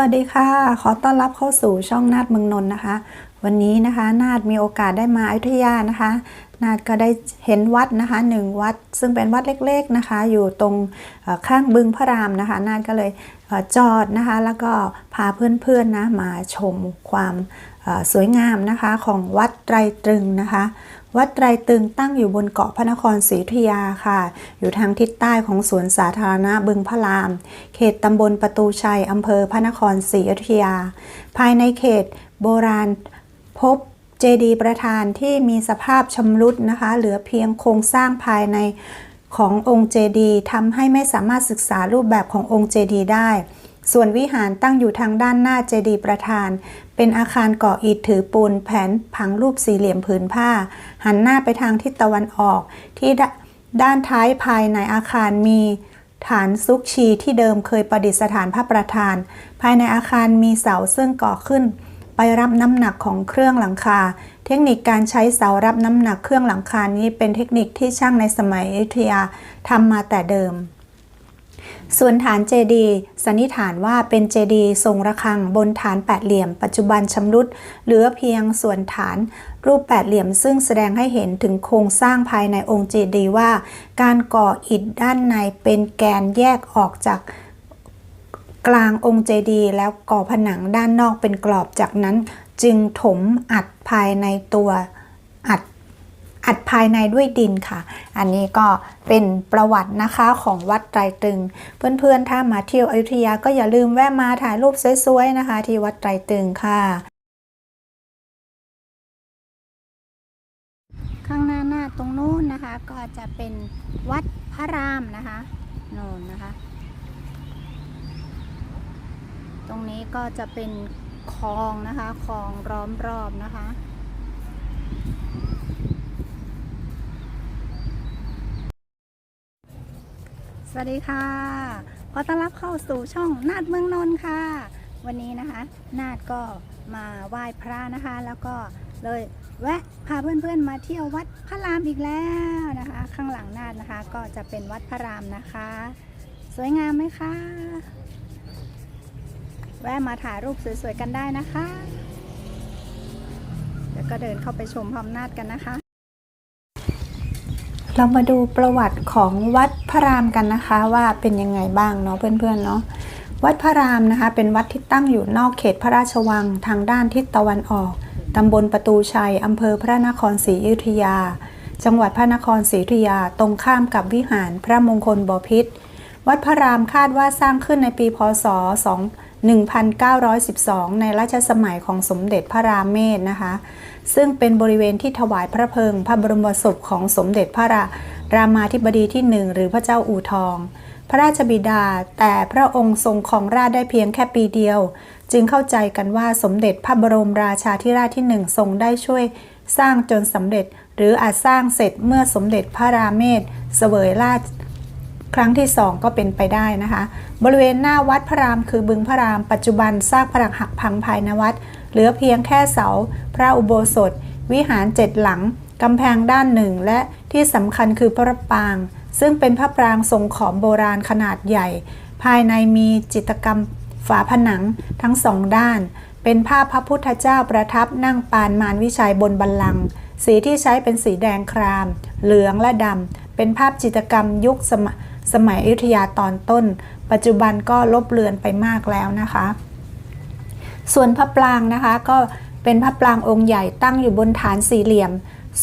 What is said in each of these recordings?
วัสดีค่ะ ขอต้อนรับเข้าสู่ช่องนาดเมืองนนท์นะคะ วันนี้นะคะ นาดมีโอกาสได้มาอยุธยานะคะ นาดก็ได้เห็นวัดนะคะหนึ่งวัด ซึ่งเป็นวัดเล็ก ๆนะคะ อยู่ตรงข้างบึงพระรามนะคะ นาดก็เลยจอดนะคะ แล้วก็พาเพื่อนๆนะมาชมความสวยงามนะคะของวัดไตรตรึงนะคะ วัดไตรตึงตั้งอยู่บนเกาะพระนครศรีอยุธยาค่ะ อยู่ทางทิศใต้ของสวนสาธารณะบึงพระราม เขตตำบลประตูชัยอำเภอพระนครศรีอยุธยา ภายในเขตโบราณพบเจดีย์ประธานที่มีสภาพชำรุดนะคะ เหลือเพียงโครงสร้างภายในขององค์เจดีย์ทำให้ไม่สามารถศึกษารูปแบบขององค์เจดีย์ได้ส่วนวิหารตั้งอยู่ทางด้านหน้าเจดีย์ประธาน เป็นอาคารก่ออิฐถือปูนแผนผังรูปสี่เหลี่ยมผืนผ้า หันหน้าไปทางทิศตะวันออก ที่ดด้านท้ายภายในอาคารมีฐานซุกชีที่เดิมเคยประดิษฐานพระประธาน ภายในอาคารมีเสาซึ่งก่อขึ้น ไปรับน้ำหนักของเครื่องหลังคา เทคนิคการใช้เสารับน้ำหนักเครื่องหลังคานี้เป็นเทคนิคที่ช่างในสมัยอยุธยาทำมาแต่เดิม ส่วนฐานเจดีสันนิษฐานว่าเป็นเจดีทรงระฆังบนฐานแปดเหลี่ยม ปัจจุบันชำรุดเหลือเพียงส่วนฐานรูปแปดเหลี่ยม ซึ่งแสดงให้เห็นถึงโครงสร้างภายในองค์เจดีว่า การก่ออิฐด้านในเป็นแกนแยกออกจากกลางองค์เจดีแล้วก่อผนังด้านนอกเป็นกรอบจากนั้น จึงถมอัดภายในตัวอัด อัดภายในด้วยดินค่ะ อันนี้ก็เป็นประวัตินะคะของวัดไตรตึง เพื่อนๆ ถ้ามาเที่ยวอยุธยาก็อย่าลืมแวะมาถ่ายรูปสวยๆนะคะ ที่วัดไตรตึงค่ะ ข้างหน้าหน้าตรงนู้นนะคะ ก็จะเป็นวัดพระรามนะคะโน่นนะคะ ตรงนี้ก็จะเป็นคลองนะคะคลองล้อมรอบนะคะ สวัสดีค่ะ ขอต้อนรับเข้าสู่ช่องนาดเมืองนนท์ค่ะ วันนี้นะคะ นาดก็มาไหว้พระนะคะ แล้วก็เลยแวะพาเพื่อนๆมาเที่ยววัดพระรามอีกแล้วนะคะ ข้างหลังนาดนะคะ ก็จะเป็นวัดพระรามนะคะ สวยงามไหมคะ แวะมาถ่ายรูปสวยๆกันได้นะคะ แล้วก็เดินเข้าไปชมพร้อมนาดกันนะคะ เรามาดูประวัติของวัดพระรามกันนะคะว่าเป็นยังไงบ้างเนาะเพื่อนๆเนาะวัดพระรามนะคะ เป็นวัดที่ตั้งอยู่นอกเขตพระราชวังทางด้านทิศตะวันออกตำบลประตูชัยอำเภอพระนครศรีอยุธยา จังหวัดพระนครศรีอยุธยา ตรงข้ามกับวิหารพระมงคลบพิตรวัดพระรามคาดว่าสร้างขึ้นในปีพศ 2 1912 ในรัชสมัยของสมเด็จพระรามเมศนะคะ ซึ่งเป็นบริเวณที่ถวายพระเพลิงพระบรมศพของสมเด็จพระรารามาธิบดีที่หนึ่งหรือพระเจ้าอู่ทอง พระราชบิดา แต่พระองค์ทรงของราชได้เพียงแค่ปีเดียว จึงเข้าใจกันว่าสมเด็จพระบรมราชาธิราชที่หนึ่งทรงได้ช่วยสร้างจนสำเร็จ หรืออาจสร้างเสร็จเมื่อสมเด็จพระราเมศเสวยราชครั้งที่สองก็เป็นไปได้นะคะ บริเวณหน้าวัดพระรามคือบึงพระรามปัจจุบันซากผลักหักพังภายในวัด เหลือเพียงแค่เสา พระอุโบสถ วิหารเจ็ดหลัง กำแพงด้านหนึ่ง และที่สำคัญคือพระปราง ซึ่งเป็นพระปรางทรงขอมโบราณขนาดใหญ่ ภายในมีจิตรกรรมฝาผนังทั้งสองด้าน เป็นภาพพระพุทธเจ้าประทับนั่งปานมารวิชัยบนบัลลังก์สีที่ใช้เป็นสีแดงคราม เหลืองและดำ เป็นภาพจิตรกรรมยุคสมสมัยอยุธยาตอนต้น ปัจจุบันก็ลบเลือนไปมากแล้วนะคะ ส่วนพระปรางนะคะก็เป็นพระปรางองค์ใหญ่ตั้งอยู่บนฐานสี่เหลี่ยม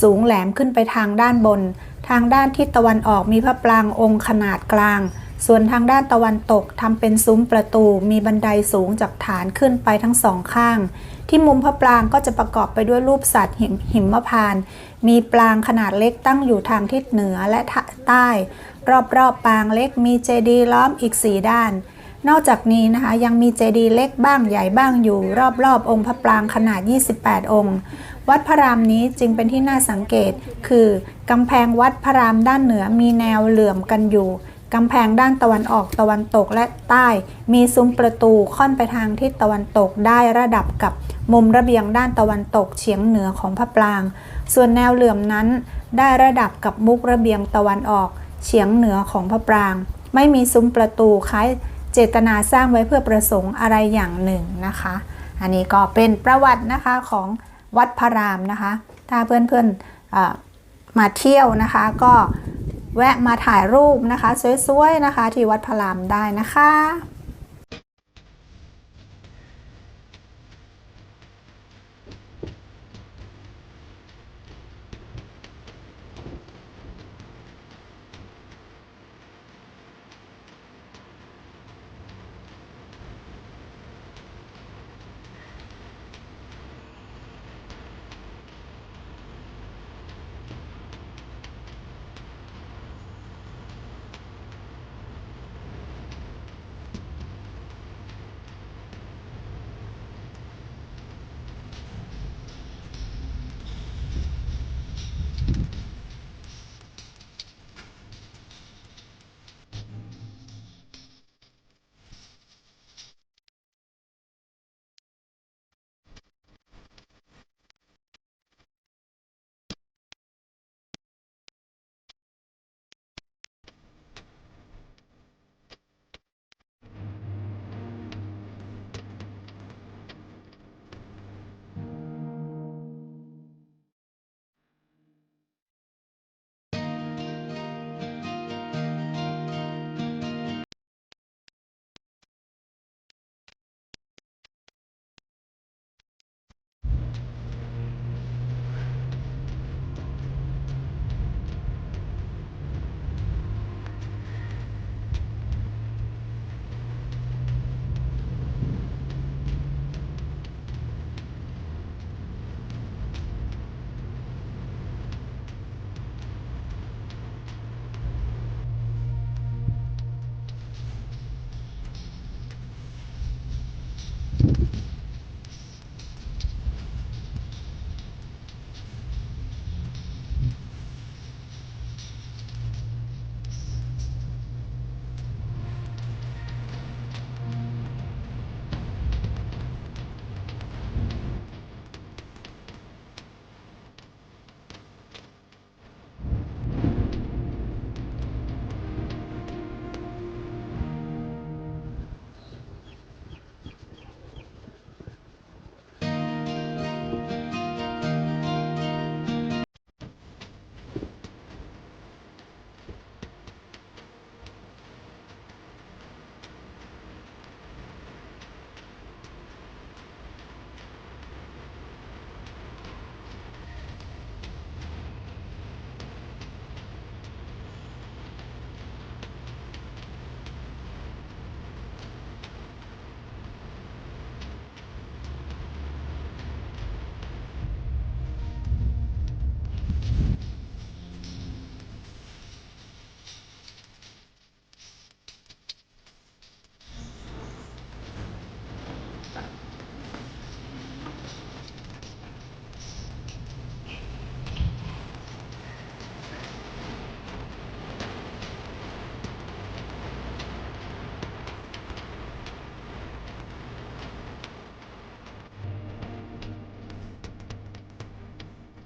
สูงแหลมขึ้นไปทางด้านบน ทางด้านทิศตะวันออกมีพระปรางองค์ขนาดกลาง ส่วนทางด้านตะวันตกทำเป็นซุ้มประตู มีบันไดสูงจากฐานขึ้นไปทั้งสองข้าง ที่มุมพระปรางก็จะประกอบไปด้วยรูปสัตว์หิมหิมพาน มีปรางขนาดเล็กตั้งอยู่ทางทิศเหนือและใต้ รอบๆปรางเล็กมีเจดีย์ล้อมอีกสี่ด้าน นอกจากนี้นะคะยังมีเจดีย์เล็กบ้างใหญ่บ้างอยู่รอบๆองค์พระปรางขนาด 28 องค์ วัดพระรามนี้จึงเป็นที่น่าสังเกต คือกำแพงวัดพระรามด้านเหนือมีแนวเหลื่อมกันอยู่กำแพงด้านตะวันออกตะวันตกและใต้ มีซุ้มประตูค่อนไปทางทิศตะวันตกได้ระดับกับมุมระเบียงด้านตะวันตกเฉียงเหนือของพระปราง ส่วนแนวเหลื่อมนั้น ได้ระดับกับมุกระเบียงตะวันออกเฉียงเหนือของพระปราง ไม่มีซุ้มประตูคล้าย เจตนาสร้างไว้เพื่อประสงค์อะไรอย่างหนึ่งนะคะ อันนี้ก็เป็นประวัตินะคะของวัดพระรามนะคะ ถ้าเพื่อนๆเอ่อมาเที่ยวนะคะ ก็แวะมาถ่ายรูปนะคะ สวยๆนะคะ ที่วัดพระรามได้นะคะ